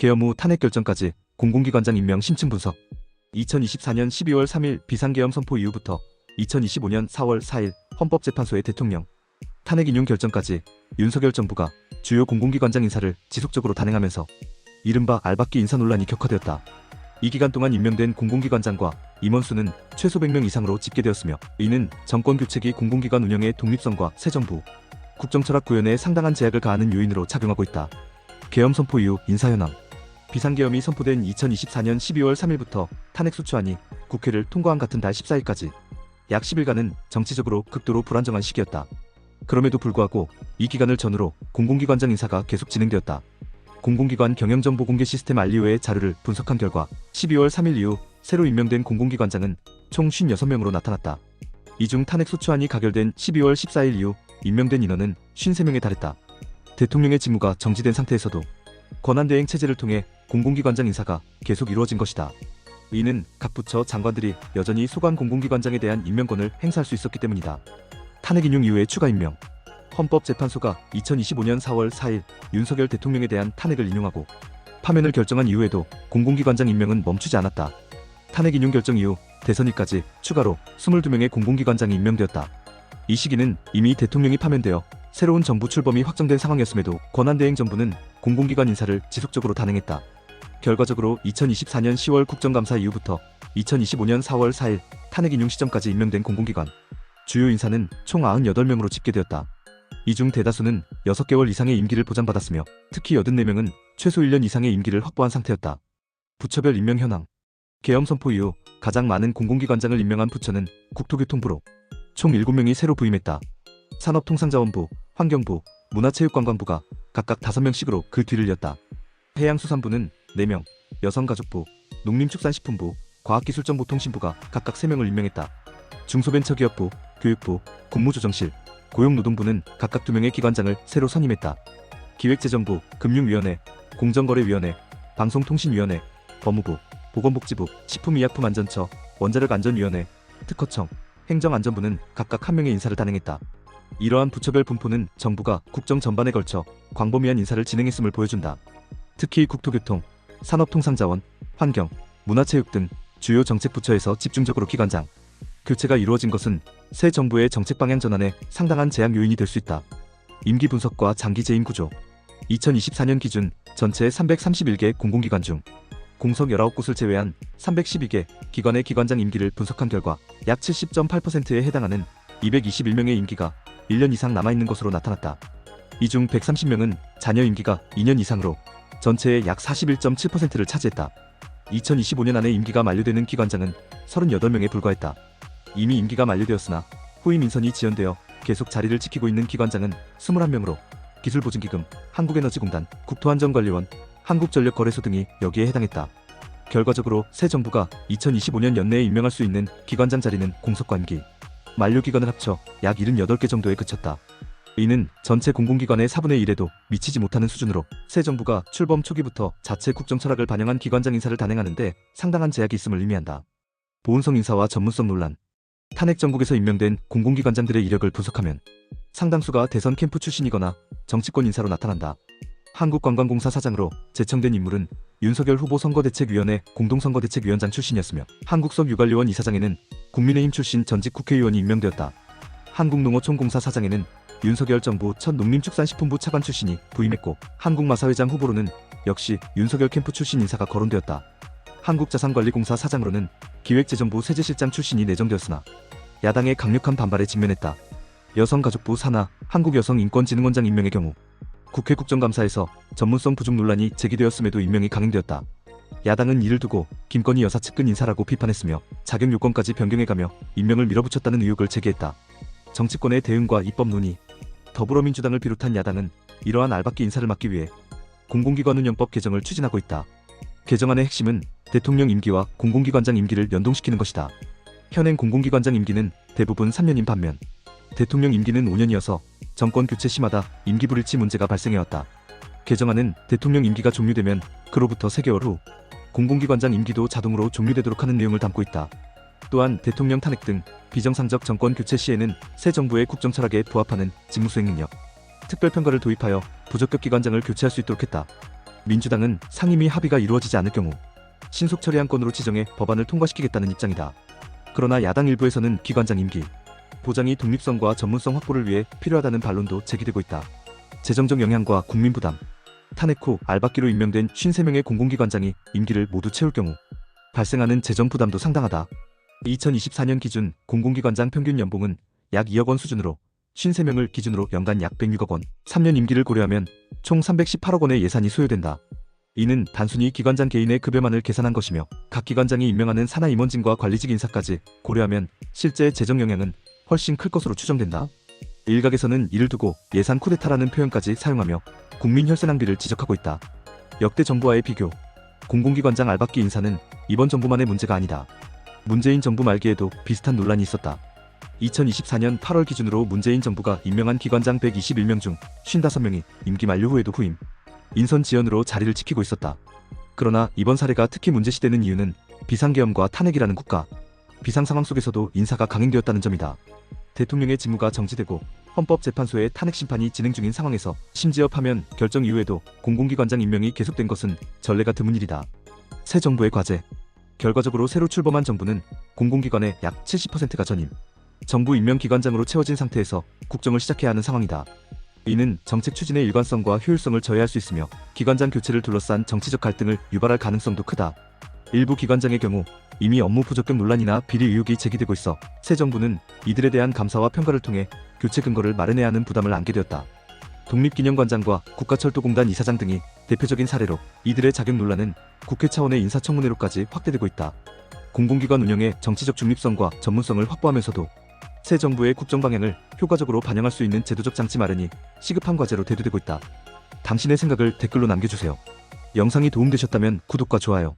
계엄 후 탄핵 결정까지 공공기관장 임명 심층 분석 2024년 12월 3일 비상계엄 선포 이후부터 2025년 4월 4일 헌법재판소의 대통령 탄핵 인용 결정까지 윤석열 정부가 주요 공공기관장 인사를 지속적으로 단행하면서 이른바 알박기 인사 논란이 격화되었다. 이 기간 동안 임명된 공공기관장과 임원수는 최소 100명 이상으로 집계되었으며 이는 정권 교체기 공공기관 운영의 독립성과 새 정부, 국정철학 구현에 상당한 제약을 가하는 요인으로 작용하고 있다. 계엄 선포 이후 인사 현황 비상계엄이 선포된 2024년 12월 3일부터 탄핵 소추안이 국회를 통과한 같은 달 14일까지 약 10일간은 정치적으로 극도로 불안정한 시기였다. 그럼에도 불구하고 이 기간을 전후로 공공기관장 인사가 계속 진행되었다. 공공기관 경영정보 공개 시스템 알리오의 자료를 분석한 결과 12월 3일 이후 새로 임명된 공공기관장은 총 56명으로 나타났다. 이 중 탄핵 소추안이 가결된 12월 14일 이후 임명된 인원은 53명에 달했다. 대통령의 직무가 정지된 상태에서도 권한대행 체제를 통해 공공기관장 인사가 계속 이루어진 것이다. 이는 각 부처 장관들이 여전히 소관 공공기관장에 대한 임명권을 행사할 수 있었기 때문이다. 탄핵 인용 이후의 추가 임명 헌법재판소가 2025년 4월 4일 윤석열 대통령에 대한 탄핵을 인용하고 파면을 결정한 이후에도 공공기관장 임명은 멈추지 않았다. 탄핵 인용 결정 이후 대선일까지 추가로 22명의 공공기관장이 임명되었다. 이 시기는 이미 대통령이 파면되어 새로운 정부 출범이 확정된 상황이었음에도 권한대행 정부는 공공기관 인사를 지속적으로 단행했다. 결과적으로 2024년 10월 국정감사 이후부터 2025년 4월 4일 탄핵 인용 시점까지 임명된 공공기관 주요 인사는 총 98명으로 집계되었다. 이 중 대다수는 6개월 이상의 임기를 보장받았으며 특히 84명은 최소 1년 이상의 임기를 확보한 상태였다. 부처별 임명 현황 계엄 선포 이후 가장 많은 공공기관장을 임명한 부처는 국토교통부로 총 7명이 새로 부임했다. 산업통상자원부, 환경부, 문화체육관광부가 각각 5명씩으로 그 뒤를 이었다. 해양수산부는 4명, 여성가족부, 농림축산식품부, 과학기술정보통신부가 각각 3명을 임명했다. 중소벤처기업부, 교육부, 국무조정실, 고용노동부는 각각 2명의 기관장을 새로 선임했다. 기획재정부, 금융위원회, 공정거래위원회, 방송통신위원회, 법무부, 보건복지부, 식품의약품안전처, 원자력안전위원회, 특허청, 행정안전부는 각각 한 명의 인사를 단행했다. 이러한 부처별 분포는 정부가 국정 전반에 걸쳐 광범위한 인사를 진행했음을 보여준다. 특히 국토교통, 산업통상자원, 환경, 문화체육 등 주요 정책 부처에서 집중적으로 기관장, 교체가 이루어진 것은 새 정부의 정책 방향 전환에 상당한 제약 요인이 될 수 있다. 임기 분석과 장기 재임 구조 2024년 기준 전체 331개 공공기관 중 공석 19곳을 제외한 312개 기관의 기관장 임기를 분석한 결과 약 70.8%에 해당하는 221명의 임기가 1년 이상 남아있는 것으로 나타났다. 이 중 130명은 자녀 임기가 2년 이상으로 전체의 약 41.7%를 차지했다. 2025년 안에 임기가 만료되는 기관장은 38명에 불과했다. 이미 임기가 만료되었으나 후임 인선이 지연되어 계속 자리를 지키고 있는 기관장은 21명으로 기술보증기금, 한국에너지공단, 국토안전관리원, 한국전력거래소 등이 여기에 해당했다. 결과적으로 새 정부가 2025년 연내에 임명할 수 있는 기관장 자리는 공석관기, 만료 기관을 합쳐 약 78개 정도에 그쳤다. 이는 전체 공공기관의 4분의 1에도 미치지 못하는 수준으로 새 정부가 출범 초기부터 자체 국정 철학을 반영한 기관장 인사를 단행하는데 상당한 제약이 있음을 의미한다. 보훈성 인사와 전문성 논란 탄핵 정국에서 임명된 공공기관장들의 이력을 분석하면 상당수가 대선 캠프 출신이거나 정치권 인사로 나타난다. 한국관광공사 사장으로 제청된 인물은 윤석열 후보 선거대책위원회 공동선거대책위원장 출신이었으며 한국섭유관리원 이사장에는 국민의힘 출신 전직 국회의원이 임명되었다. 한국농어촌공사 사장에는 윤석열 정부 첫 농림축산식품부 차관 출신이 부임했고 한국마사회장 후보로는 역시 윤석열 캠프 출신 인사가 거론되었다. 한국자산관리공사 사장으로는 기획재정부 세제실장 출신이 내정되었으나 야당의 강력한 반발에 직면했다. 여성가족부 산하 한국여성인권진흥원장 임명의 경우 국회 국정감사에서 전문성 부족 논란이 제기되었음에도 임명이 강행되었다. 야당은 이를 두고 김건희 여사 측근 인사라고 비판했으며 자격 요건까지 변경해가며 임명을 밀어붙였다는 의혹을 제기했다. 정치권의 대응과 입법 논의, 더불어민주당을 비롯한 야당은 이러한 알박기 인사를 막기 위해 공공기관 운영법 개정을 추진하고 있다. 개정안의 핵심은 대통령 임기와 공공기관장 임기를 연동시키는 것이다. 현행 공공기관장 임기는 대부분 3년인 반면 대통령 임기는 5년이어서 정권 교체 시마다 임기 불일치 문제가 발생해왔다. 개정안은 대통령 임기가 종료되면 그로부터 3개월 후 공공기관장 임기도 자동으로 종료되도록 하는 내용을 담고 있다. 또한 대통령 탄핵 등 비정상적 정권 교체 시에는 새 정부의 국정 철학에 부합하는 직무수행 능력, 특별평가를 도입하여 부적격 기관장을 교체할 수 있도록 했다. 민주당은 상임위 합의가 이루어지지 않을 경우 신속 처리한 건으로 지정해 법안을 통과시키겠다는 입장이다. 그러나 야당 일부에서는 기관장 임기 보장이 독립성과 전문성 확보를 위해 필요하다는 반론도 제기되고 있다. 재정적 영향과 국민 부담 탄핵 후 알박기로 임명된 53명의 공공기관장이 임기를 모두 채울 경우 발생하는 재정 부담도 상당하다. 2024년 기준 공공기관장 평균 연봉은 약 2억 원 수준으로 53명을 기준으로 연간 약 106억 원, 3년 임기를 고려하면 총 318억 원의 예산이 소요된다. 이는 단순히 기관장 개인의 급여만을 계산한 것이며 각 기관장이 임명하는 산하 임원진과 관리직 인사까지 고려하면 실제 재정 영향은 훨씬 클 것으로 추정된다. 일각에서는 이를 두고 예산 쿠데타라는 표현까지 사용하며 국민 혈세 낭비를 지적하고 있다. 역대 정부와의 비교, 공공기관장 알박기 인사는 이번 정부만의 문제가 아니다. 문재인 정부 말기에도 비슷한 논란이 있었다. 2024년 8월 기준으로 문재인 정부가 임명한 기관장 121명 중 55명이 임기 만료 후에도 후임, 인선 지연으로 자리를 지키고 있었다. 그러나 이번 사례가 특히 문제시되는 이유는 비상계엄과 탄핵이라는 국가, 비상 상황 속에서도 인사가 강행되었다는 점이다. 대통령의 직무가 정지되고 헌법재판소의 탄핵 심판이 진행 중인 상황에서 심지어 파면 결정 이후에도 공공기관장 임명이 계속된 것은 전례가 드문 일이다. 새 정부의 과제. 결과적으로 새로 출범한 정부는 공공기관의 약 70%가 전임. 정부 임명 기관장으로 채워진 상태에서 국정을 시작해야 하는 상황이다. 이는 정책 추진의 일관성과 효율성을 저해할 수 있으며 기관장 교체를 둘러싼 정치적 갈등을 유발할 가능성도 크다. 일부 기관장의 경우 이미 업무 부적격 논란이나 비리 의혹이 제기되고 있어 새 정부는 이들에 대한 감사와 평가를 통해 교체 근거를 마련해야 하는 부담을 안게 되었다. 독립기념관장과 국가철도공단 이사장 등이 대표적인 사례로 이들의 자격 논란은 국회 차원의 인사청문회로까지 확대되고 있다. 공공기관 운영의 정치적 중립성과 전문성을 확보하면서도 새 정부의 국정 방향을 효과적으로 반영할 수 있는 제도적 장치 마련이 시급한 과제로 대두되고 있다. 당신의 생각을 댓글로 남겨주세요. 영상이 도움되셨다면 구독과 좋아요,